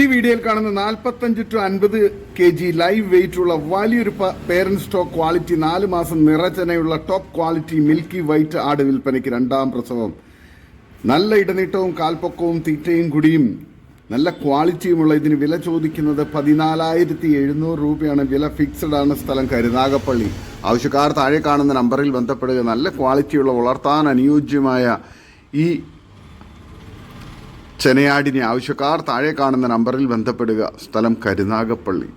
ഈ വീഡിയോയിൽ കാണുന്ന നാൽപ്പത്തഞ്ച് ടു അൻപത് കെ ജി ലൈവ് വെയിറ്റ് ഉള്ള വലിയൊരു പേരന്റ് സ്റ്റോക്ക് ക്വാളിറ്റി നാല് മാസം നിറചനയുള്ള ടോപ്പ് ക്വാളിറ്റി മിൽക്കി വൈറ്റ് ആട് വിൽപ്പനയ്ക്ക് രണ്ടാം പ്രസവം. നല്ല ഇടനീട്ടവും കാൽപ്പൊക്കവും തീറ്റയും കുടിയും നല്ല ക്വാളിറ്റിയുമുള്ള ഇതിന് വില ചോദിക്കുന്നത് പതിനാലായിരത്തി എഴുന്നൂറ് രൂപയാണ്. വില ഫിക്സഡ് ആണ് സ്ഥലം കരുനാഗപ്പള്ളി. ആവശ്യക്കാർ താഴെ കാണുന്ന നമ്പറിൽ ബന്ധപ്പെടുക. നല്ല ക്വാളിറ്റിയുള്ള വളർത്താൻ അനുയോജ്യമായ ഈ ചെനയാടിനെ ആവശ്യക്കാർ താഴെ കാണുന്ന നമ്പറിൽ ബന്ധപ്പെടുക. സ്ഥലം കരുനാഗപ്പള്ളി.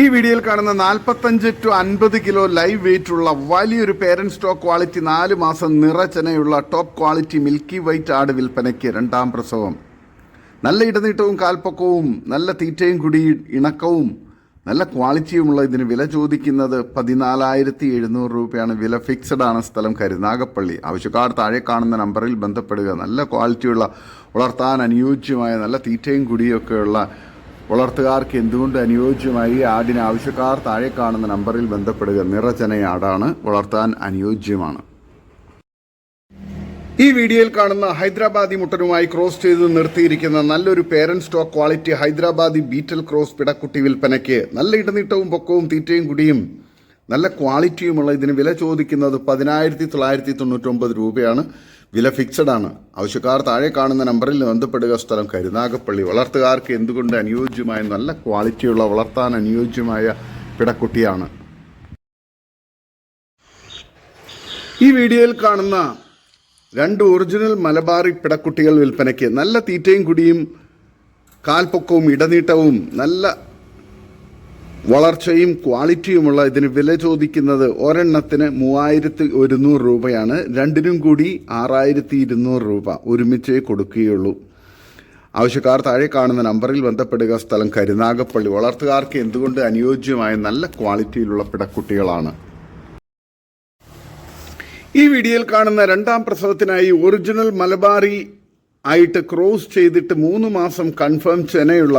ഈ വീഡിയോയിൽ കാണുന്ന നാൽപ്പത്തഞ്ച് ടു അൻപത് കിലോ ലൈവ് വെയിറ്റ് ഉള്ള വലിയൊരു പേരന്റ് സ്റ്റോക്ക് ക്വാളിറ്റി നാല് മാസം നിറച്ചനയുള്ള ടോപ്പ് ക്വാളിറ്റി മിൽക്കി വൈറ്റ് ആട് വിൽപ്പനയ്ക്ക് രണ്ടാം പ്രസവം. നല്ല ഇടനീട്ടവും കാൽപ്പൊക്കവും നല്ല തീറ്റയും കുടി ഇണക്കവും നല്ല ക്വാളിറ്റിയുമുള്ള ഇതിന് വില ചോദിക്കുന്നത് പതിനാലായിരത്തി എഴുന്നൂറ് രൂപയാണ്. വില ഫിക്സഡ് ആണ് സ്ഥലം കരുനാഗപ്പള്ളി ആവശ്യക്കാർ താഴെ കാണുന്ന നമ്പറിൽ ബന്ധപ്പെടുക. നല്ല ക്വാളിറ്റിയുള്ള വളർത്താൻ അനുയോജ്യമായ നല്ല തീറ്റയും കുടിയൊക്കെയുള്ള വളർത്തുകാർക്ക് എന്തുകൊണ്ട് അനുയോജ്യമായി? ആടിന് ആവശ്യക്കാർ താഴെ കാണുന്ന നമ്പറിൽ ബന്ധപ്പെടുക. നിറചനയാടാണ് വളർത്താൻ അനുയോജ്യമാണ്. ഈ വീഡിയോയിൽ കാണുന്ന ഹൈദരാബാദി മുട്ടനുമായി ക്രോസ് ചെയ്ത് നിർത്തിയിരിക്കുന്ന നല്ലൊരു parent stock quality Hyderabadi Beetal cross പിടക്കുട്ടി വിൽപ്പനയ്ക്ക് നല്ല ഇടനീട്ടവും പൊക്കവും തീറ്റയും കുടിയും നല്ല ക്വാളിറ്റിയുമുള്ള ഇതിന് വില ചോദിക്കുന്നത് പതിനായിരത്തി തൊള്ളായിരത്തി തൊണ്ണൂറ്റൊമ്പത് രൂപയാണ്. വില ഫിക്സഡ് ആണ്. ആവശ്യക്കാർ താഴെ കാണുന്ന നമ്പറിൽ ബന്ധപ്പെടുക. സ്ഥലം കരുനാഗപ്പള്ളി. വളർത്തുകാർക്ക് എന്തുകൊണ്ട് അനുയോജ്യമായ നല്ല ക്വാളിറ്റിയുള്ള വളർത്താൻ അനുയോജ്യമായ പിടക്കുട്ടിയാണ്. ഈ വീഡിയോയിൽ കാണുന്ന രണ്ട് ഒറിജിനൽ മലബാറി പിടക്കുട്ടികൾ വിൽപ്പനയ്ക്ക് നല്ല തീറ്റയും കുടിയും കാൽപ്പൊക്കവും ഇടനീട്ടവും നല്ല വളർച്ചയും ക്വാളിറ്റിയുമുള്ള ഇതിന് വില ചോദിക്കുന്നത് ഒരെണ്ണത്തിന് മൂവായിരത്തി ഒരുന്നൂറ് രൂപയാണ്. രണ്ടിനും കൂടി ആറായിരത്തി ഇരുന്നൂറ് രൂപ ഒരുമിച്ചേ കൊടുക്കുകയുള്ളൂ. ആവശ്യക്കാർ താഴെ കാണുന്ന നമ്പറിൽ ബന്ധപ്പെടുക. സ്ഥലം കരുനാഗപ്പള്ളി. വളർത്തുകാർക്ക് എന്തുകൊണ്ട് അനുയോജ്യമായ നല്ല ക്വാളിറ്റിയിലുള്ള പിടക്കുട്ടികളാണ്? ഈ വീഡിയോയിൽ കാണുന്ന രണ്ടാം പ്രസവത്തിനായി ഒറിജിനൽ മലബാറി ആയിട്ട് ക്രോസ് ചെയ്തിട്ട് മൂന്ന് മാസം കൺഫേം ചെനയുള്ള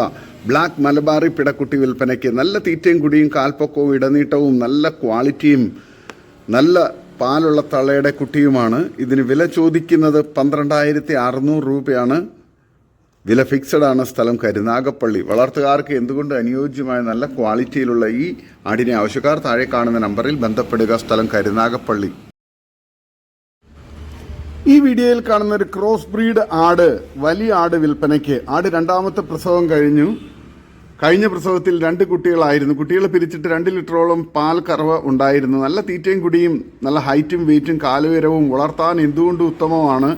ബ്ലാക്ക് മലബാറി പിടക്കുട്ടി വിൽപ്പനയ്ക്ക് നല്ല തീറ്റയും കുടിയും കാൽപ്പൊക്കവും ഇടനീട്ടവും നല്ല ക്വാളിറ്റിയും നല്ല പാലുള്ള തളയുടെ കുട്ടിയുമാണ്. ഇതിന് വില ചോദിക്കുന്നത് പന്ത്രണ്ടായിരത്തി അറുന്നൂറ് രൂപയാണ്. വില ഫിക്സഡ് ആണ് സ്ഥലം കരുനാഗപ്പള്ളി വളർത്തുകാർക്ക് എന്തുകൊണ്ട് അനുയോജ്യമായ നല്ല ക്വാളിറ്റിയിലുള്ള ഈ ആടിനെ ആവശ്യക്കാർ താഴെ കാണുന്ന നമ്പറിൽ ബന്ധപ്പെടുക. സ്ഥലം കരുനാഗപ്പള്ളി ഈ വീഡിയോയിൽ കാണുന്ന ഒരു ക്രോസ് ബ്രീഡ് ആട് വലിയ ആട് വിൽപ്പനയ്ക്ക്. ആട് രണ്ടാമത്തെ പ്രസവം കഴിഞ്ഞു. കഴിഞ്ഞ പ്രസവത്തിൽ രണ്ട് കുട്ടികളായിരുന്നു. കുട്ടികളെ പിരിച്ചിട്ട് രണ്ട് ലിറ്ററോളം പാൽ കറവ ഉണ്ടായിരുന്നു. നല്ല തീറ്റയും കുടിയും നല്ല ഹൈറ്റും വെയിറ്റും കാലുയരവും വളർത്താൻ എന്തുകൊണ്ടും ഉത്തമമാണ്?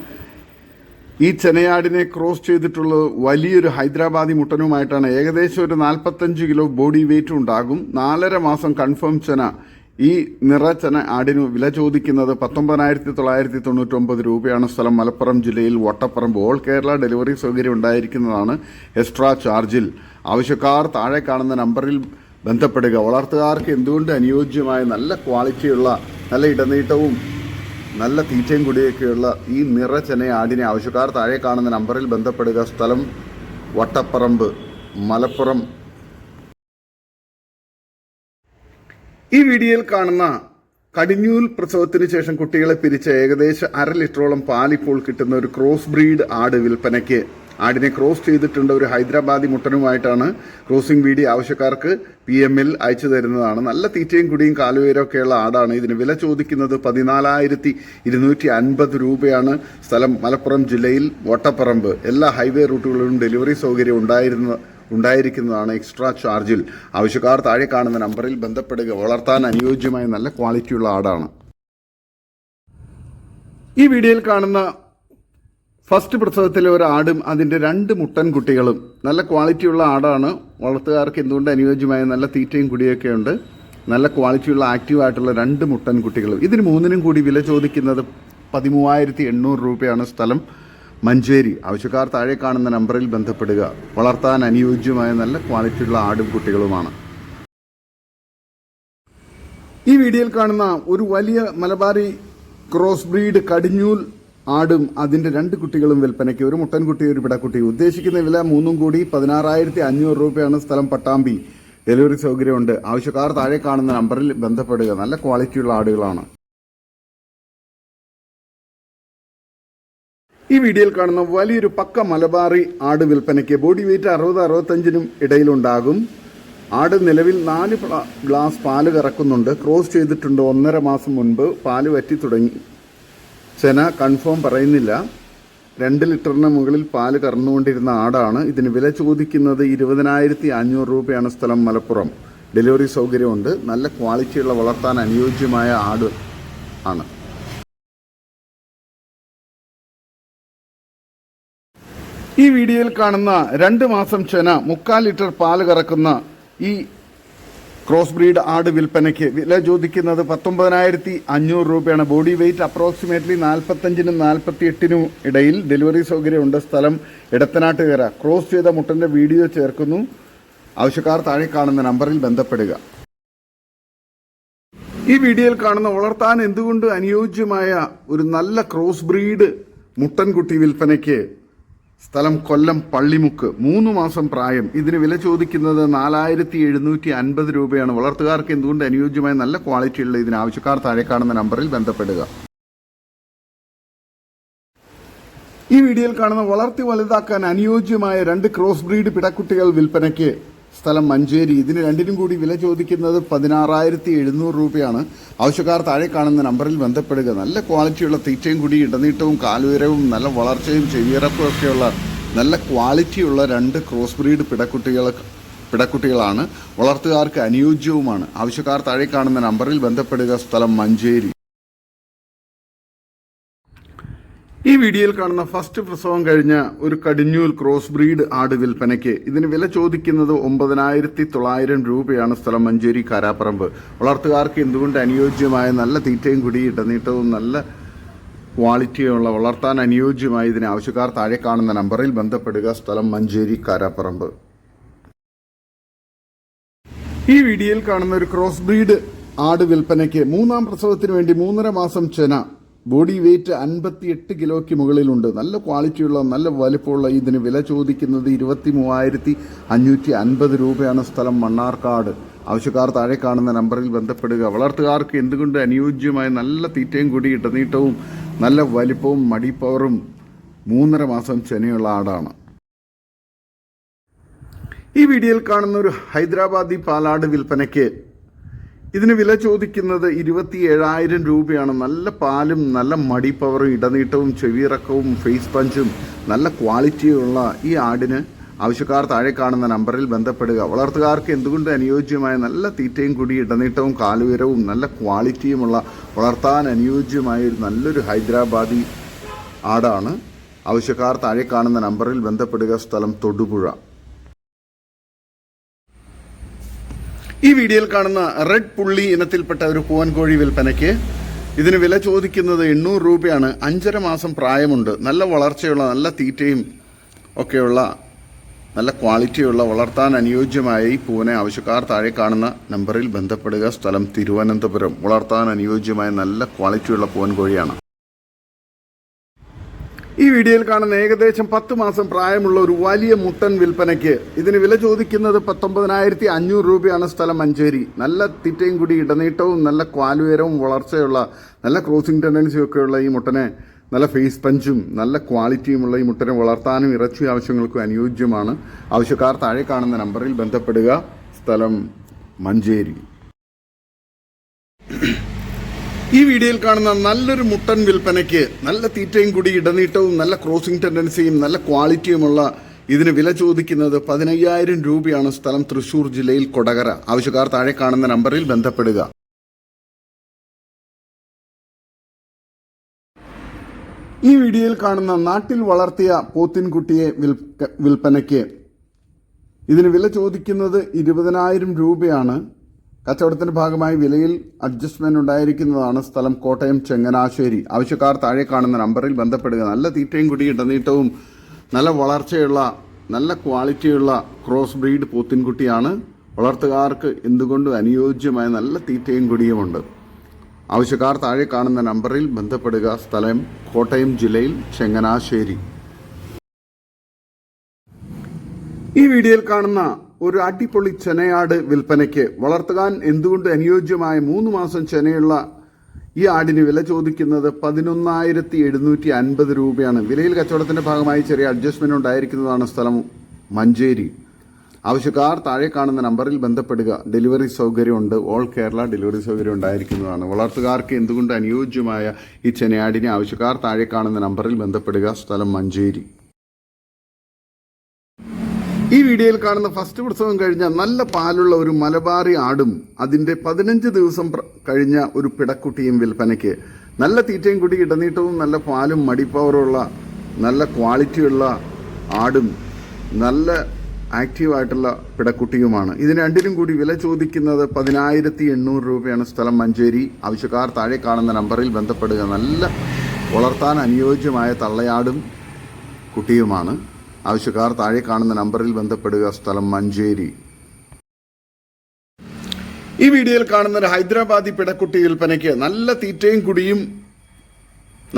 ഈ ചെനയാടിനെ ക്രോസ് ചെയ്തിട്ടുള്ള വലിയൊരു ഹൈദരാബാദി മുട്ടനുമായിട്ടാണ്. ഏകദേശം ഒരു നാൽപ്പത്തഞ്ച് കിലോ ബോഡി വെയിറ്റ് ഉണ്ടാകും. നാലര മാസം കൺഫേം ചെന. ഈ നിറച്ചന ആടിന് വില ചോദിക്കുന്നത് പത്തൊമ്പതിനായിരത്തി തൊള്ളായിരത്തി തൊണ്ണൂറ്റൊമ്പത് രൂപയാണ് സ്ഥലം മലപ്പുറം ജില്ലയിൽ വട്ടപ്പറമ്പ്. ഓൾ കേരള ഡെലിവറി സൗകര്യം ഉണ്ടായിരിക്കുന്നതാണ് എക്സ്ട്രാ ചാർജിൽ. ആവശ്യക്കാർ താഴെ കാണുന്ന നമ്പറിൽ ബന്ധപ്പെടുക. വളർത്തുകാർക്ക് എന്തുകൊണ്ട് അനുയോജ്യമായ നല്ല ക്വാളിറ്റിയുള്ള നല്ല ഇടനീട്ടവും നല്ല തീറ്റയും കൂടിയൊക്കെയുള്ള ഈ നിറച്ചന ആടിനെ ആവശ്യക്കാർ താഴെ കാണുന്ന നമ്പറിൽ ബന്ധപ്പെടുക. സ്ഥലം വട്ടപ്പറമ്പ് മലപ്പുറം ഈ വീഡിയോയിൽ കാണുന്ന കടിഞ്ഞൂൽ പ്രസവത്തിന് ശേഷം കുട്ടികളെ പിരിച്ച ഏകദേശം അര ലിറ്ററോളം പാലിപ്പോൾ കിട്ടുന്ന ഒരു ക്രോസ് ബ്രീഡ് ആട് വിൽപ്പനയ്ക്ക് ആടിനെ ക്രോസ് ചെയ്തിട്ടുണ്ട് ഒരു ഹൈദരാബാദി മുട്ടനുമായിട്ടാണ് ക്രോസിംഗ് വീഡിയോ ആവശ്യക്കാർക്ക് പി എമ്മിൽ അയച്ചു തരുന്നതാണ്. നല്ല തീറ്റയും കുടിയും കാലുവേരൊക്കെയുള്ള ആടാണ്. ഇതിന് വില ചോദിക്കുന്നത് പതിനാലായിരത്തി ഇരുന്നൂറ്റി അൻപത് രൂപയാണ്. സ്ഥലം മലപ്പുറം ജില്ലയിൽ വട്ടപ്പറമ്പ്. എല്ലാ ഹൈവേ റൂട്ടുകളിലും ഡെലിവറി സൗകര്യം ഉണ്ടായിരുന്ന. ഉണ്ടായിരിക്കുന്നതാണ് എക്സ്ട്രാ ചാർജിൽ. ആവശ്യക്കാർ താഴെ കാണുന്ന നമ്പറിൽ ബന്ധപ്പെടുക വളർത്താൻ അനുയോജ്യമായ നല്ല ക്വാളിറ്റിയുള്ള ആടാണ്. ഈ വീഡിയോയിൽ കാണുന്ന ഫസ്റ്റ് പ്രസവത്തിലെ ഒരു ആടും അതിന്റെ രണ്ട് മുട്ടൻ കുട്ടികളും നല്ല ക്വാളിറ്റിയുള്ള ആടാണ്. വളർത്തുകാർക്ക് എന്തുകൊണ്ട് അനുയോജ്യമായ നല്ല തീറ്റയും കുടിയൊക്കെ ഉണ്ട്? നല്ല ക്വാളിറ്റിയുള്ള ആക്റ്റീവ് ആയിട്ടുള്ള രണ്ട് മുട്ടൻ കുട്ടികളും. ഇതിന് മൂന്നിനും കൂടി വില ചോദിക്കുന്നത് പതിമൂവായിരത്തി എണ്ണൂറ് രൂപയാണ് സ്ഥലം. മഞ്ചേരി. ആവശ്യക്കാർ താഴെ കാണുന്ന നമ്പറിൽ ബന്ധപ്പെടുക. വളർത്താൻ അനുയോജ്യമായ നല്ല ക്വാളിറ്റിയുള്ള ആടും കുട്ടികളുമാണ്. ഈ വീഡിയോയിൽ കാണുന്ന ഒരു വലിയ മലബാറി ക്രോസ് ബ്രീഡ് കടിഞ്ഞൂൽ ആടും അതിന്റെ രണ്ട് കുട്ടികളും വിൽപ്പനയ്ക്ക് ഒരു മുട്ടൻകുട്ടി ഒരു പിടക്കുട്ടി. ഉദ്ദേശിക്കുന്ന വില മൂന്നും കൂടി പതിനാറായിരത്തി അഞ്ഞൂറ് രൂപയാണ് സ്ഥലം പട്ടാമ്പി. ഡെലിവറി സൗകര്യമുണ്ട്. ആവശ്യക്കാർ താഴെ കാണുന്ന നമ്പറിൽ ബന്ധപ്പെടുക. നല്ല ക്വാളിറ്റിയുള്ള ആടുകളാണ്. ഈ വീഡിയോയിൽ കാണുന്ന വലിയൊരു പക്ക മലബാറി ആട് വിൽപ്പനയ്ക്ക് ബോഡി വെയിറ്റ് അറുപത് അറുപത്തഞ്ചിനും ഇടയിലുണ്ടാകും. ആട് നിലവിൽ നാല് ഗ്ലാസ് പാൽ കറക്കുന്നുണ്ട്. ക്രോസ് ചെയ്തിട്ടുണ്ട് ഒന്നര മാസം മുൻപ്. പാൽ വറ്റി തുടങ്ങി. ചെന കൺഫേം പറയുന്നില്ല. രണ്ട് ലിറ്ററിന് മുകളിൽ പാൽ കറന്നുകൊണ്ടിരുന്ന ആടാണ്. ഇതിന് വില ചോദിക്കുന്നത് ഇരുപതിനായിരത്തി അഞ്ഞൂറ് രൂപയാണ് സ്ഥലം മലപ്പുറം. ഡെലിവറി സൗകര്യമുണ്ട്. നല്ല ക്വാളിറ്റിയുള്ള വളർത്താൻ അനുയോജ്യമായ ആട് ആണ്. ഈ വീഡിയോയിൽ കാണുന്ന രണ്ട് മാസം ചെന മുക്കാൽ ലിറ്റർ പാൽ കറക്കുന്ന ഈ ക്രോസ് ബ്രീഡ് ആട് വിൽപ്പനയ്ക്ക് വില ചോദിക്കുന്നത് പത്തൊമ്പതിനായിരത്തി അഞ്ഞൂറ് രൂപയാണ്. ബോഡി വെയ്റ്റ് അപ്രോക്സിമേറ്റ്ലി നാൽപ്പത്തഞ്ചിനും നാൽപ്പത്തി എട്ടിനും ഇടയിൽ ഡെലിവറി സൗകര്യമുണ്ട് സ്ഥലം ഇടത്തനാട്ടുകര ക്രോസ് ചെയ്ത മുട്ടന്റെ വീഡിയോ ചേർക്കുന്നു. ആവശ്യക്കാർ താഴെ കാണുന്ന നമ്പറിൽ ബന്ധപ്പെടുക. ഈ വീഡിയോയിൽ കാണുന്ന വളർത്താൻ എന്തുകൊണ്ട് അനുയോജ്യമായ ഒരു നല്ല ക്രോസ് ബ്രീഡ് മുട്ടൻകുട്ടി വിൽപ്പനയ്ക്ക് സ്ഥലം കൊല്ലം പള്ളിമുക്ക്. മൂന്ന് മാസം പ്രായം. ഇതിന് വില ചോദിക്കുന്നത് നാലായിരത്തി എഴുന്നൂറ്റി അൻപത് രൂപയാണ്. വളർത്തുകാർക്ക് എന്തുകൊണ്ട് അനുയോജ്യമായ നല്ല ക്വാളിറ്റിയുള്ള ഇതിന് ആവശ്യക്കാർ താഴെ കാണുന്ന നമ്പറിൽ ബന്ധപ്പെടുക. ഈ വീഡിയോയിൽ കാണുന്ന വളർത്തി വലുതാക്കാൻ അനുയോജ്യമായ രണ്ട് ക്രോസ് ബ്രീഡ് പിടക്കുട്ടികൾ വിൽപ്പനയ്ക്ക് സ്ഥലം മഞ്ചേരി. ഇതിന് രണ്ടിനും കൂടി വില ചോദിക്കുന്നത് പതിനാറായിരത്തി എഴുന്നൂറ് രൂപയാണ്. ആവശ്യക്കാർ താഴെ കാണുന്ന നമ്പറിൽ ബന്ധപ്പെടുക. നല്ല ക്വാളിറ്റിയുള്ള തീറ്റയും കൂടി ഇടനീട്ടവും കാലുയരവും നല്ല വളർച്ചയും ചെവിയിറപ്പും ഒക്കെയുള്ള നല്ല ക്വാളിറ്റിയുള്ള രണ്ട് ക്രോസ് ബ്രീഡ് പിടക്കുട്ടികൾ പിടക്കുട്ടികളാണ്. വളർത്തുകാർക്ക് അനുയോജ്യവുമാണ്. ആവശ്യക്കാർ താഴെ കാണുന്ന നമ്പറിൽ ബന്ധപ്പെടുക. സ്ഥലം മഞ്ചേരി. ഈ വീഡിയോയിൽ കാണുന്ന ഫസ്റ്റ് പ്രസവം കഴിഞ്ഞ ഒരു കടിഞ്ഞൂൽ ക്രോസ് ബ്രീഡ് ആട് വിൽപ്പനയ്ക്ക് ഇതിന് വില ചോദിക്കുന്നത് ഒമ്പതിനായിരത്തി തൊള്ളായിരം രൂപയാണ് സ്ഥലം മഞ്ചേരി കാരാപ്പറമ്പ്. വളർത്തുകാർക്ക് എന്തുകൊണ്ട് അനുയോജ്യമായ നല്ല തീറ്റയും കുടി ഇടനീട്ടവും നല്ല ക്വാളിറ്റിയുള്ള വളർത്താൻ അനുയോജ്യമായ ഇതിന് ആവശ്യക്കാർ താഴെ കാണുന്ന നമ്പറിൽ ബന്ധപ്പെടുക സ്ഥലം മഞ്ചേരി കാരാപ്പറമ്പ്. ഈ വീഡിയോയിൽ കാണുന്ന ഒരു ക്രോസ് ബ്രീഡ് ആട് വിൽപ്പനയ്ക്ക് മൂന്നാം പ്രസവത്തിന് വേണ്ടി മൂന്നര മാസം ചെന ബോഡി വെയിറ്റ് അൻപത്തിയെട്ട് കിലോയ്ക്ക് മുകളിലുണ്ട്. നല്ല ക്വാളിറ്റിയുള്ള നല്ല വലിപ്പമുള്ള ഇതിന് വില ചോദിക്കുന്നത് ഇരുപത്തി മൂവായിരത്തി അഞ്ഞൂറ്റി അൻപത് രൂപയാണ് സ്ഥലം മണ്ണാർക്കാട്. ആവശ്യക്കാർ താഴെ കാണുന്ന നമ്പറിൽ ബന്ധപ്പെടുക. വളർത്തുകാർക്ക് എന്തുകൊണ്ട് അനുയോജ്യമായ നല്ല തീറ്റയും കൂടി ഇടനീട്ടവും നല്ല വലിപ്പവും മടിപ്പവറും മൂന്നര മാസം ചെനയുള്ള ആടാണ്. ഈ വീഡിയോയിൽ കാണുന്ന ഒരു ഹൈദരാബാദി പാലാട് വിൽപ്പനയ്ക്ക് ഇതിന് വില ചോദിക്കുന്നത് ഇരുപത്തി ഏഴായിരം രൂപയാണ്. നല്ല പാലും നല്ല മടി പവറും ഇടനീട്ടവും ചെവിയിറക്കവും ഫേസ് പഞ്ചും നല്ല ക്വാളിറ്റിയുള്ള ഈ ആടിന് ആവശ്യക്കാർ താഴെ കാണുന്ന നമ്പറിൽ ബന്ധപ്പെടുക. വളർത്തുകാർക്ക് എന്തുകൊണ്ട് അനുയോജ്യമായ നല്ല തീറ്റയും കൂടി ഇടനീട്ടവും കാലുയരവും നല്ല ക്വാളിറ്റിയുമുള്ള വളർത്താൻ അനുയോജ്യമായ ഒരു നല്ലൊരു ഹൈദരാബാദി ആടാണ്. ആവശ്യക്കാർ താഴെ കാണുന്ന നമ്പറിൽ ബന്ധപ്പെടുക. സ്ഥലം തൊടുപുഴ. ഈ വീഡിയോയിൽ കാണുന്ന റെഡ് പുള്ളി ഇനത്തിൽപ്പെട്ട ഒരു പൂവൻ കോഴി വിൽപ്പനയ്ക്ക് ഇതിന് വില ചോദിക്കുന്നത് എണ്ണൂറ് രൂപയാണ്. അഞ്ചര മാസം പ്രായമുണ്ട്. നല്ല വളർച്ചയുള്ള നല്ല തീറ്റയും ഒക്കെയുള്ള നല്ല ക്വാളിറ്റിയുള്ള വളർത്താൻ അനുയോജ്യമായ ഈ പൂവനെ ആവശ്യക്കാർ താഴെ കാണുന്ന നമ്പറിൽ ബന്ധപ്പെടുക. സ്ഥലം തിരുവനന്തപുരം. വളർത്താൻ അനുയോജ്യമായ നല്ല ക്വാളിറ്റിയുള്ള പൂവൻ കോഴിയാണ് ഈ വീഡിയോയിൽ കാണുന്ന ഏകദേശം പത്ത് മാസം പ്രായമുള്ള ഒരു വലിയ മുട്ടൻ വിൽപ്പനയ്ക്ക് ഇതിന് വില ചോദിക്കുന്നത് പത്തൊമ്പതിനായിരത്തി അഞ്ഞൂറ് രൂപയാണ് സ്ഥലം മഞ്ചേരി. നല്ല തിറ്റയും കൂടി ഇടനീട്ടവും നല്ല ക്വാലുയരവും വളർച്ചയുള്ള നല്ല ക്രോസിംഗ് ടെൻഡൻസിയും ഒക്കെയുള്ള ഈ മുട്ടനെ നല്ല ഫേസ് പഞ്ചും നല്ല ക്വാളിറ്റിയുമുള്ള ഈ മുട്ടനെ വളർത്താനും ഇറച്ചി ആവശ്യങ്ങൾക്കും അനുയോജ്യമാണ്. ആവശ്യക്കാർ താഴെ കാണുന്ന നമ്പറിൽ ബന്ധപ്പെടുക. സ്ഥലം മഞ്ചേരി. ഈ വീഡിയോയിൽ കാണുന്ന നല്ലൊരു മുട്ടൻ വിൽപ്പനയ്ക്ക് നല്ല തീറ്റയും കൂടി ഇടനീട്ടവും നല്ല ക്രോസിംഗ് ടെൻഡൻസിയും നല്ല ക്വാളിറ്റിയുമുള്ള ഇതിന് വില ചോദിക്കുന്നത് പതിനയ്യായിരം രൂപയാണ് സ്ഥലം തൃശൂർ ജില്ലയിൽ കൊടകര. ആവശ്യക്കാർ താഴെ കാണുന്ന നമ്പറിൽ ബന്ധപ്പെടുക. ഈ വീഡിയോയിൽ കാണുന്ന നാട്ടിൽ വളർത്തിയ പോത്തിൻകുട്ടിയെ വിൽപ്പനയ്ക്ക് ഇതിന് വില ചോദിക്കുന്നത് ഇരുപതിനായിരം രൂപയാണ്. കച്ചവടത്തിന്റെ ഭാഗമായി വിലയിൽ അഡ്ജസ്റ്റ്മെന്റ് ഉണ്ടായിരിക്കുന്നതാണ് സ്ഥലം കോട്ടയം ചെങ്ങനാശ്ശേരി. ആവശ്യക്കാർ താഴെ കാണുന്ന നമ്പറിൽ ബന്ധപ്പെടുക. നല്ല തീറ്റയും കുടി ഇടനീട്ടവും നല്ല വളർച്ചയുള്ള നല്ല ക്വാളിറ്റിയുള്ള ക്രോസ് ബ്രീഡ് പോത്തിൻകുട്ടിയാണ് വളർത്തുകാർക്ക് എന്തുകൊണ്ടും അനുയോജ്യമായ നല്ല തീറ്റയും കുടിയുമുണ്ട് ആവശ്യക്കാർ താഴെ കാണുന്ന നമ്പറിൽ ബന്ധപ്പെടുക. സ്ഥലം കോട്ടയം ജില്ലയിൽ ചെങ്ങനാശ്ശേരി. ഈ വീഡിയോയിൽ കാണുന്ന ഒരു അടിപൊളി ചെനയാട് വിൽപ്പനയ്ക്ക് വളർത്തുകാൻ എന്തുകൊണ്ട് അനുയോജ്യമായ മൂന്ന് മാസം ചെനയുള്ള ഈ ആടിന് വില ചോദിക്കുന്നത് പതിനൊന്നായിരത്തി എഴുന്നൂറ്റി അൻപത് രൂപയാണ്. വിലയിൽ കച്ചവടത്തിന്റെ ഭാഗമായി ചെറിയ അഡ്ജസ്റ്റ്മെന്റ് ഉണ്ടായിരിക്കുന്നതാണ് സ്ഥലം മഞ്ചേരി. ആവശ്യക്കാർ താഴെ കാണുന്ന നമ്പറിൽ ബന്ധപ്പെടുക. ഡെലിവറി സൗകര്യമുണ്ട്. ഓൾ കേരള ഡെലിവറി സൗകര്യം ഉണ്ടായിരിക്കുന്നതാണ്. വളർത്തുകാർക്ക് എന്തുകൊണ്ട് അനുയോജ്യമായ ഈ ചെനയാടിനെ ആവശ്യക്കാർ താഴെ കാണുന്ന നമ്പറിൽ ബന്ധപ്പെടുക. സ്ഥലം മഞ്ചേരി. ഈ വീഡിയോയിൽ കാണുന്ന ഫസ്റ്റ് പ്രസവം കഴിഞ്ഞ നല്ല പാലുള്ള ഒരു മലബാറി ആടും അതിന്റെ പതിനഞ്ച് ദിവസം കഴിഞ്ഞ ഒരു പിടക്കുട്ടിയും വിൽപ്പനയ്ക്ക്. നല്ല തീറ്റയും കുടി ഇടനീട്ടവും നല്ല പാലും മടിപ്പവറുള്ള നല്ല ക്വാളിറ്റിയുള്ള ആടും നല്ല ആക്റ്റീവായിട്ടുള്ള പിടക്കുട്ടിയുമാണ്. ഇതിന് രണ്ടിനും കൂടി വില ചോദിക്കുന്നത് പതിനായിരത്തി എണ്ണൂറ് രൂപയാണ് സ്ഥലം മഞ്ചേരി. ആവശ്യക്കാർ താഴെ കാണുന്ന നമ്പറിൽ ബന്ധപ്പെടുക. നല്ല വളർത്താൻ അനുയോജ്യമായ തള്ളയാടും കുട്ടിയുമാണ്. ആവശ്യക്കാർ താഴെ കാണുന്ന നമ്പറിൽ ബന്ധപ്പെടുക. സ്ഥലം മഞ്ചേരി. ഈ വീഡിയോയിൽ കാണുന്ന ഒരു ഹൈദരാബാദി പിടക്കുട്ടി വിൽപ്പനയ്ക്ക് നല്ല തീറ്റയും കുടിയും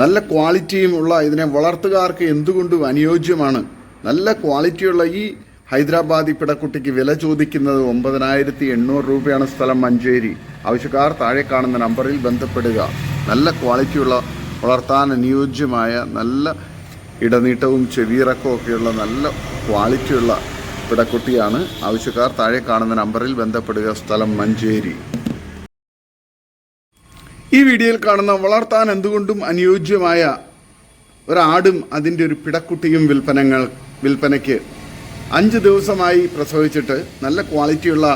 നല്ല ക്വാളിറ്റിയും ഉള്ള ഇതിനെ വളർത്തുകാർക്ക് എന്തുകൊണ്ടും അനുയോജ്യമാണ്. നല്ല ക്വാളിറ്റിയുള്ള ഈ ഹൈദരാബാദി പിടക്കുട്ടിക്ക് വില ചോദിക്കുന്നത് ഒമ്പതിനായിരത്തി എണ്ണൂറ് രൂപയാണ് സ്ഥലം മഞ്ചേരി. ആവശ്യക്കാർ താഴെ കാണുന്ന നമ്പറിൽ ബന്ധപ്പെടുക. നല്ല ക്വാളിറ്റിയുള്ള വളർത്താൻ അനുയോജ്യമായ നല്ല ഇടനീട്ടവും ചെവിയിറക്കവും ഒക്കെയുള്ള നല്ല ക്വാളിറ്റിയുള്ള പിടക്കുട്ടിയാണ്. ആവശ്യക്കാർ താഴെ കാണുന്ന നമ്പറിൽ ബന്ധപ്പെടുക. സ്ഥലം മഞ്ചേരി. ഈ വീഡിയോയിൽ കാണുന്ന വളർത്താൻ എന്തുകൊണ്ടും അനുയോജ്യമായ ഒരാടും അതിന്റെ ഒരു പിടക്കുട്ടിയും വിൽപ്പനങ്ങൾ വിൽപ്പനയ്ക്ക് അഞ്ച് ദിവസമായി പ്രസവിച്ചിട്ട് നല്ല ക്വാളിറ്റിയുള്ള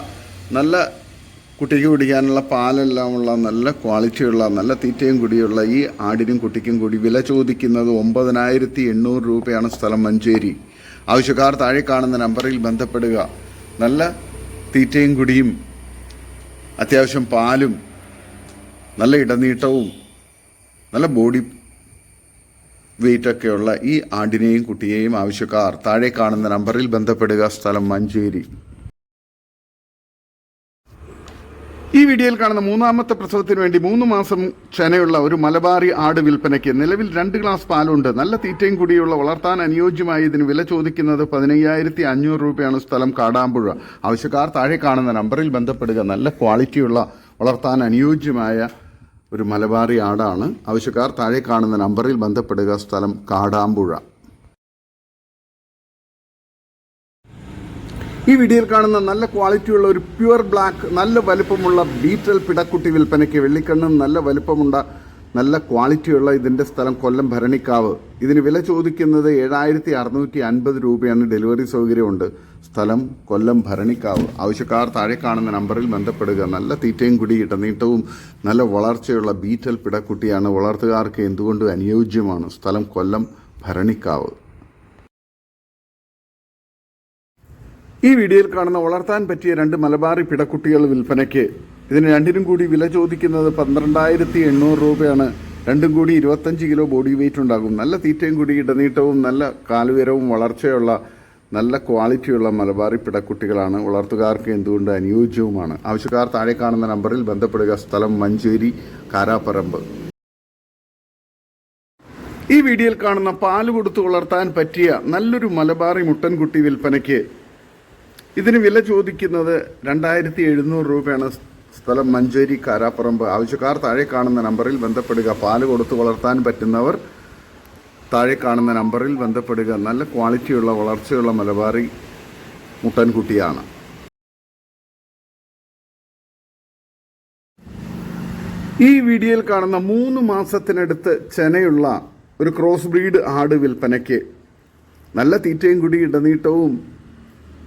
നല്ല കുട്ടിക്ക് കുടിക്കാനുള്ള പാലെല്ലാമുള്ള നല്ല ക്വാളിറ്റിയുള്ള നല്ല തീറ്റയും കൂടിയുള്ള ഈ ആടിനും കുട്ടിക്കും കൂടി വില ചോദിക്കുന്നത് ഒമ്പതിനായിരത്തി എണ്ണൂറ് രൂപയാണ് സ്ഥലം മഞ്ചേരി. ആവശ്യക്കാർ താഴെ കാണുന്ന നമ്പറിൽ ബന്ധപ്പെടുക. നല്ല തീറ്റയും കുടിയും അത്യാവശ്യം പാലും നല്ല ഇടനീട്ടവും നല്ല ബോഡി വെയിറ്റൊക്കെയുള്ള ഈ ആടിനെയും കുട്ടിയെയും ആവശ്യക്കാർ താഴെ കാണുന്ന നമ്പറിൽ ബന്ധപ്പെടുക സ്ഥലം മഞ്ചേരി. ഈ വീഡിയോയിൽ കാണുന്ന മൂന്നാമത്തെ പ്രസവത്തിന് വേണ്ടി മൂന്ന് മാസം ചെനയുള്ള ഒരു മലബാറി ആട് വിൽപ്പനയ്ക്ക് നിലവിൽ രണ്ട് ഗ്ലാസ് പാലുണ്ട്. നല്ല തീറ്റയും കൂടിയുള്ള വളർത്താൻ അനുയോജ്യമായി ഇതിന് വില ചോദിക്കുന്നത് പതിനയ്യായിരത്തി അഞ്ഞൂറ് രൂപയാണ് സ്ഥലം കാടാമ്പുഴ. ആവശ്യക്കാർ താഴെ കാണുന്ന നമ്പറിൽ ബന്ധപ്പെടുക. നല്ല ക്വാളിറ്റിയുള്ള വളർത്താൻ അനുയോജ്യമായ ഒരു മലബാറി ആടാണ്. ആവശ്യക്കാർ താഴെ കാണുന്ന നമ്പറിൽ ബന്ധപ്പെടുക. സ്ഥലം കാടാമ്പുഴ. ഈ വീഡിയോയിൽ കാണുന്ന നല്ല ക്വാളിറ്റിയുള്ള ഒരു പ്യുവർ ബ്ലാക്ക് നല്ല വലുപ്പമുള്ള ബീറ്റൽ പിടക്കുട്ടി വിൽപ്പനയ്ക്ക് വെള്ളിക്കണ്ണും നല്ല വലുപ്പമുണ്ട നല്ല ക്വാളിറ്റിയുള്ള ഇതിന്റെ സ്ഥലം കൊല്ലം ഭരണിക്കാവ്. ഇതിന് വില ചോദിക്കുന്നത് ഏഴായിരത്തി അറുന്നൂറ്റി അൻപത് രൂപയാണ്. ഡെലിവറി സൗകര്യമുണ്ട്. സ്ഥലം കൊല്ലം ഭരണിക്കാവ്. ആവശ്യക്കാർ താഴെ കാണുന്ന നമ്പറിൽ ബന്ധപ്പെടുക. നല്ല തീറ്റയും കുടി നീട്ടവും നല്ല വളർച്ചയുള്ള ബീറ്റൽ പിടക്കുട്ടിയാണ് വളർത്തുകാർക്ക് എന്തുകൊണ്ടും അനുയോജ്യമാണ്? സ്ഥലം കൊല്ലം ഭരണിക്കാവ്. ഈ വീഡിയോയിൽ കാണുന്ന വളർത്താൻ പറ്റിയ രണ്ട് മലബാറി പിടക്കുട്ടികൾ വിൽപ്പനയ്ക്ക് ഇതിന് രണ്ടിനും കൂടി വില ചോദിക്കുന്നത് പന്ത്രണ്ടായിരത്തി എണ്ണൂറ് രൂപയാണ്. രണ്ടും കൂടി ഇരുപത്തഞ്ച് കിലോ ബോഡി വെയിറ്റ് ഉണ്ടാകും. നല്ല തീറ്റയും കൂടി ഇടനീട്ടവും നല്ല കാലുയരവും വളർച്ചയുള്ള നല്ല ക്വാളിറ്റിയുള്ള മലബാറി പിടക്കുട്ടികളാണ് വളർത്തുകാർക്ക് എന്തുകൊണ്ട് അനുയോജ്യവുമാണ്. ആവശ്യക്കാർ താഴെ കാണുന്ന നമ്പറിൽ ബന്ധപ്പെടുക. സ്ഥലം മഞ്ചേരി കാരാപ്പറമ്പ്. ഈ വീഡിയോയിൽ കാണുന്ന പാൽ കൊടുത്തു വളർത്താൻ പറ്റിയ നല്ലൊരു മലബാറി മുട്ടൻകുട്ടി വിൽപ്പനയ്ക്ക് ഇതിന് വില ചോദിക്കുന്നത് രണ്ടായിരത്തി എഴുന്നൂറ് രൂപയാണ്. സ്ഥലം മഞ്ചേരി കാരാപ്പറമ്പ്. ആവശ്യക്കാർ താഴെ കാണുന്ന നമ്പറിൽ ബന്ധപ്പെടുക. പാൽ കൊടുത്തു വളർത്താൻ പറ്റുന്നവർ താഴെ കാണുന്ന നമ്പറിൽ ബന്ധപ്പെടുക. നല്ല ക്വാളിറ്റിയുള്ള വളർച്ചയുള്ള മലബാറി മുട്ടൻകുട്ടിയാണ്. ഈ വീഡിയോയിൽ കാണുന്ന മൂന്ന് മാസത്തിനടുത്ത് ചെനയുള്ള ഒരു ക്രോസ് ബ്രീഡ് ആട് വിൽപ്പനയ്ക്ക് നല്ല തീറ്റയും കൂടി ഇടനീട്ടവും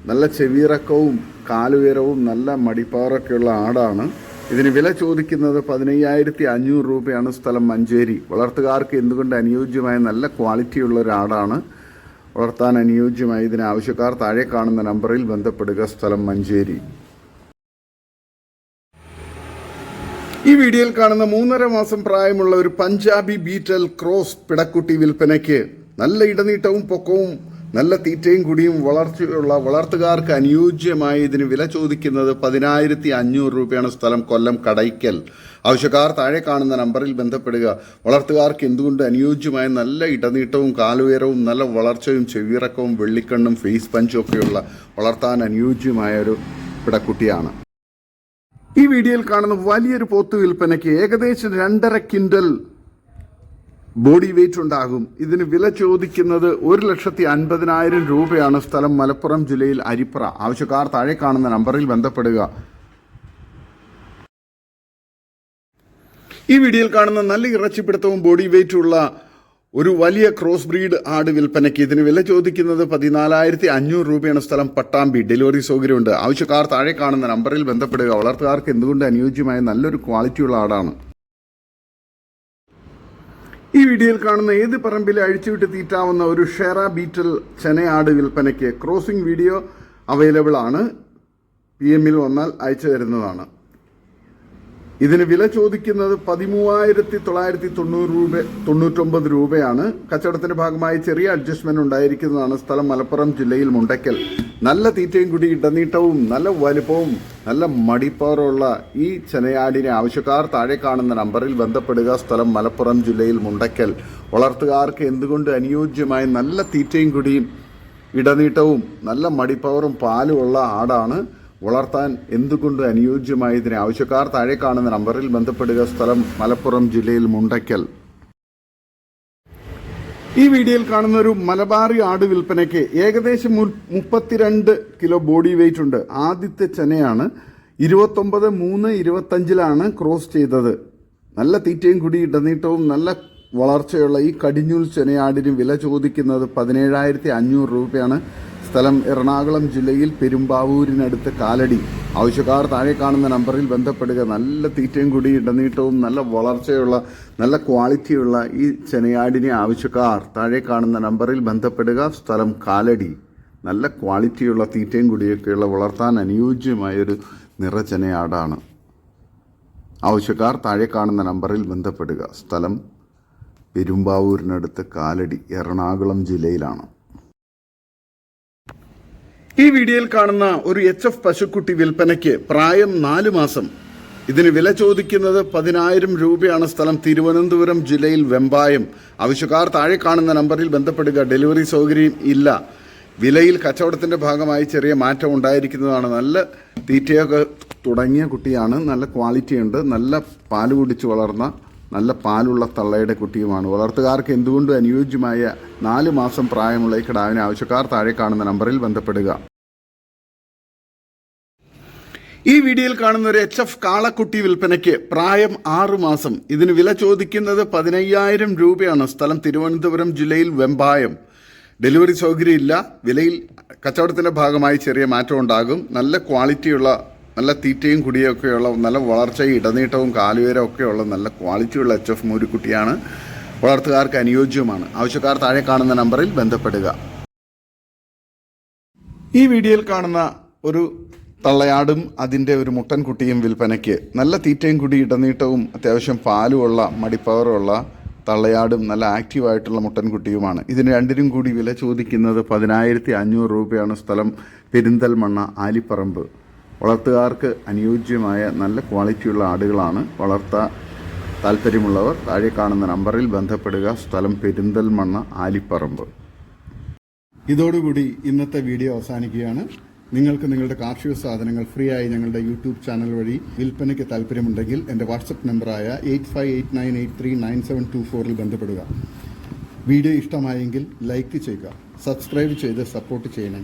നല്ല ചെവിയിറക്കവും കാലുയരവും നല്ല മടിപ്പാറൊക്കെയുള്ള ആടാണ്. ഇതിന് വില ചോദിക്കുന്നത് പതിനയ്യായിരത്തി അഞ്ഞൂറ് രൂപയാണ് സ്ഥലം മഞ്ചേരി. വളർത്തുകാർക്ക് എന്തുകൊണ്ട് അനുയോജ്യമായ നല്ല ക്വാളിറ്റിയുള്ള ഒരു ആടാണ് വളർത്താൻ അനുയോജ്യമായ ഇതിന് ആവശ്യക്കാർ താഴെ കാണുന്ന നമ്പറിൽ ബന്ധപ്പെടുക സ്ഥലം മഞ്ചേരി. ഈ വീഡിയോയിൽ കാണുന്ന മൂന്നര മാസം പ്രായമുള്ള ഒരു പഞ്ചാബി ബീറ്റൽ ക്രോസ് പിടക്കുട്ടി വിൽപ്പനയ്ക്ക് നല്ല ഇടനീട്ടവും പൊക്കവും നല്ല തീറ്റയും കുടിയും വളർച്ചയുള്ള വളർത്തുകാർക്ക് അനുയോജ്യമായി ഇതിന് വില ചോദിക്കുന്നത് പതിനായിരത്തി അഞ്ഞൂറ് രൂപയാണ് സ്ഥലം കൊല്ലം കടയ്ക്കൽ. ആവശ്യക്കാർ താഴെ കാണുന്ന നമ്പറിൽ ബന്ധപ്പെടുക. വളർത്തുകാർക്ക് എന്തുകൊണ്ട് അനുയോജ്യമായ നല്ല ഇടനീട്ടവും കാലുയരവും നല്ല വളർച്ചയും ചെവിയിറക്കവും വെള്ളിക്കണ്ണും ഫേസ് പഞ്ചും ഒക്കെയുള്ള വളർത്താൻ അനുയോജ്യമായ ഒരു പിടക്കുട്ടിയാണ് ഈ വീഡിയോയിൽ കാണുന്ന വലിയൊരു പോത്ത് വിൽപ്പനയ്ക്ക് ഏകദേശം രണ്ടര ക്വിന്റൽ ബോഡി വെയിറ്റ് ഉണ്ടാകും. ഇതിന് വില ചോദിക്കുന്നത് ഒരു ലക്ഷത്തി അൻപതിനായിരം രൂപയാണ്. സ്ഥലം മലപ്പുറം ജില്ലയിൽ അരിപ്ര ആവശ്യക്കാർ താഴെ കാണുന്ന നമ്പറിൽ ബന്ധപ്പെടുക. ഈ വീഡിയോയിൽ കാണുന്ന നല്ല ഇറച്ചിപ്പിടുത്തവും ബോഡി വെയ്റ്റ് ഉള്ള ഒരു വലിയ ക്രോസ് ബ്രീഡ് ആട് വിൽപ്പനയ്ക്ക് ഇതിന് വില ചോദിക്കുന്നത് പതിനാലായിരത്തി അഞ്ഞൂറ് രൂപയാണ്. സ്ഥലം പട്ടാമ്പി. ഡെലിവറി സൗകര്യമുണ്ട്. ആവശ്യക്കാർ താഴെ കാണുന്ന നമ്പറിൽ ബന്ധപ്പെടുക. വളർത്തുകാർക്ക് എന്തുകൊണ്ട് അനുയോജ്യമായ നല്ലൊരു ക്വാളിറ്റിയുള്ള ആടാണ്. ഈ വീഡിയോയിൽ കാണുന്ന ഏത് പറമ്പിലെ അഴിച്ചുവിട്ട് തീറ്റാവുന്ന ഒരു ഷെറ ബീറ്റൽ ചെനയാട് വിൽപ്പനയ്ക്ക് ക്രോസിംഗ് വീഡിയോ അവൈലബിൾ ആണ്. പി എമ്മിൽ വന്നാൽ അയച്ചു തരുന്നതാണ്. ഇതിന് വില ചോദിക്കുന്നത് പതിമൂവായിരത്തി തൊള്ളായിരത്തി തൊണ്ണൂറ് രൂപ തൊണ്ണൂറ്റൊമ്പത് രൂപയാണ്. കച്ചവടത്തിന്റെ ഭാഗമായി ചെറിയ അഡ്ജസ്റ്റ്മെന്റ് ഉണ്ടായിരിക്കുന്നതാണ് സ്ഥലം മലപ്പുറം ജില്ലയിൽ മുണ്ടയ്ക്കൽ നല്ല തീറ്റയും കൂടി ഇടനീട്ടവും നല്ല വലുപ്പവും നല്ല മടിപ്പാറുള്ള ഈ ചെനയാടിനെ ആവശ്യക്കാർ താഴെ കാണുന്ന നമ്പറിൽ ബന്ധപ്പെടുക. സ്ഥലം മലപ്പുറം ജില്ലയിൽ മുണ്ടയ്ക്കൽ വളർത്തുകാർക്ക് എന്തുകൊണ്ട് അനുയോജ്യമായ നല്ല തീറ്റയും കുടിയും ഇടനീട്ടവും നല്ല മടിപ്പവറും പാലുമുള്ള ആടാണ് വളർത്താൻ എന്തുകൊണ്ട് അനുയോജ്യമായതിന് ആവശ്യക്കാർ താഴെ കാണുന്ന നമ്പറിൽ ബന്ധപ്പെടുക സ്ഥലം മലപ്പുറം ജില്ലയിൽ മുണ്ടയ്ക്കൽ. ഈ വീഡിയോയിൽ കാണുന്ന ഒരു മലബാറി ആട് വിൽപ്പനയ്ക്ക് ഏകദേശം മുപ്പത്തിരണ്ട് കിലോ ബോഡി വെയിറ്റ് ഉണ്ട്. ആദ്യത്തെ ചെനയാണ് ഇരുപത്തൊമ്പത് മൂന്ന് ഇരുപത്തഞ്ചിലാണ് ക്രോസ് ചെയ്തത്. നല്ല തീറ്റയും കുടി ഇടനീട്ടവും നല്ല വളർച്ചയുള്ള ഈ കടിഞ്ഞൂൽ ചെനയാടിന് വില ചോദിക്കുന്നത് പതിനേഴായിരത്തി അഞ്ഞൂറ് രൂപയാണ്. സ്ഥലം എറണാകുളം ജില്ലയിൽ പെരുമ്പാവൂരിനടുത്ത് കാലടി. ആവശ്യക്കാർ താഴെ കാണുന്ന നമ്പറിൽ ബന്ധപ്പെടുക. നല്ല തീറ്റയും കൂടി ഇടനീട്ടവും നല്ല വളർച്ചയുള്ള നല്ല ക്വാളിറ്റിയുള്ള ഈ ചെനയാടിനെ ആവശ്യക്കാർ താഴെ കാണുന്ന നമ്പറിൽ ബന്ധപ്പെടുക. സ്ഥലം കാലടി. നല്ല ക്വാളിറ്റിയുള്ള തീറ്റയും കൂടിയൊക്കെയുള്ള വളർത്താൻ അനുയോജ്യമായൊരു നിറചെനയാടാണ് ആവശ്യക്കാർ താഴെ കാണുന്ന നമ്പറിൽ ബന്ധപ്പെടുക. സ്ഥലം പെരുമ്പാവൂരിനടുത്ത് കാലടി എറണാകുളം ജില്ലയിലാണ്. ഈ വീഡിയോയിൽ കാണുന്ന ഒരു എച്ച് എഫ് പശുക്കുട്ടി വിൽപ്പനയ്ക്ക് പ്രായം നാല് മാസം. ഇതിന് വില ചോദിക്കുന്നത് പതിനായിരം രൂപയാണ് സ്ഥലം തിരുവനന്തപുരം ജില്ലയിൽ വെമ്പായം. ആവശ്യക്കാർ താഴെ കാണുന്ന നമ്പറിൽ ബന്ധപ്പെടുക. ഡെലിവറി സൗകര്യം ഇല്ല. വിലയിൽ കച്ചവടത്തിന്റെ ഭാഗമായി ചെറിയ മാറ്റം ഉണ്ടായിരിക്കുന്നതാണ്. നല്ല തീറ്റയൊക്കെ തുടങ്ങിയ കുട്ടിയാണ്. നല്ല ക്വാളിറ്റി ഉണ്ട് നല്ല പാൽ കുടിച്ച് വളർന്ന നല്ല പാലുള്ള തള്ളയുടെ കുട്ടിയുമാണ്. വളർത്തുകാർക്ക് എന്തുകൊണ്ടും അനുയോജ്യമായ നാല് മാസം പ്രായമുള്ള ഈ കിടാവിന് ആവശ്യക്കാർ താഴെ കാണുന്ന നമ്പറിൽ ബന്ധപ്പെടുക. ഈ വീഡിയോയിൽ കാണുന്ന ഒരു എച്ച് എഫ് കാളക്കുട്ടി വിൽപ്പനയ്ക്ക് പ്രായം ആറു മാസം. ഇതിന് വില ചോദിക്കുന്നത് പതിനയ്യായിരം രൂപയാണ്. സ്ഥലം തിരുവനന്തപുരം ജില്ലയിൽ വെമ്പായം. ഡെലിവറി സൗകര്യമില്ല. വിലയിൽ കച്ചവടത്തിന്റെ ഭാഗമായി ചെറിയ മാറ്റം ഉണ്ടാകും. നല്ല ക്വാളിറ്റിയുള്ള നല്ല തീറ്റയും കുടിയൊക്കെയുള്ള നല്ല വളർച്ചയും ഇടനീട്ടവും കാലുവേരവും ഒക്കെയുള്ള നല്ല ക്വാളിറ്റിയുള്ള എച്ച് എഫ് മൂരിക്കുട്ടിയാണ് വളർത്തുകാർക്ക് അനുയോജ്യമാണ് ആവശ്യക്കാർ താഴെ കാണുന്ന നമ്പറിൽ ബന്ധപ്പെടുക. ഈ വീഡിയോയിൽ കാണുന്ന ഒരു തള്ളയാടും അതിന്റെ ഒരു മുട്ടൻകുട്ടിയും വിൽപ്പനയ്ക്ക് നല്ല തീറ്റയും കുടി ഇടനീട്ടവും അത്യാവശ്യം പാലുമുള്ള മടിപ്പവറുള്ള തള്ളയാടും നല്ല ആക്റ്റീവായിട്ടുള്ള മുട്ടൻകുട്ടിയുമാണ് ഇതിന് രണ്ടിനും കൂടി വില ചോദിക്കുന്നത് പതിനായിരത്തി അഞ്ഞൂറ് രൂപയാണ് സ്ഥലം. പെരിന്തൽമണ്ണ ആലിപ്പറമ്പ്. വളർത്തുകാർക്ക് അനുയോജ്യമായ നല്ല ക്വാളിറ്റിയുള്ള ആടുകളാണ് വളർത്താൻ താല്പര്യമുള്ളവർ താഴെ കാണുന്ന നമ്പറിൽ ബന്ധപ്പെടുക. സ്ഥലം പെരിന്തൽമണ്ണ ആലിപ്പറമ്പ്. ഇതോടുകൂടി ഇന്നത്തെ വീഡിയോ അവസാനിക്കുകയാണ്. നിങ്ങൾക്ക് നിങ്ങളുടെ കാർഷിക സാധനങ്ങൾ ഫ്രീ ആയി ഞങ്ങളുടെ യൂട്യൂബ് ചാനൽ വഴി വിൽപ്പനയ്ക്ക് താല്പര്യമുണ്ടെങ്കിൽ എന്റെ വാട്സപ്പ് നമ്പറായ eight five eight nine eight three nine seven two ഫോറിൽ ബന്ധപ്പെടുക. വീഡിയോ ഇഷ്ടമായെങ്കിൽ ലൈക്ക് ചെയ്യുക സബ്സ്ക്രൈബ് ചെയ്ത് സപ്പോർട്ട് ചെയ്യണേ.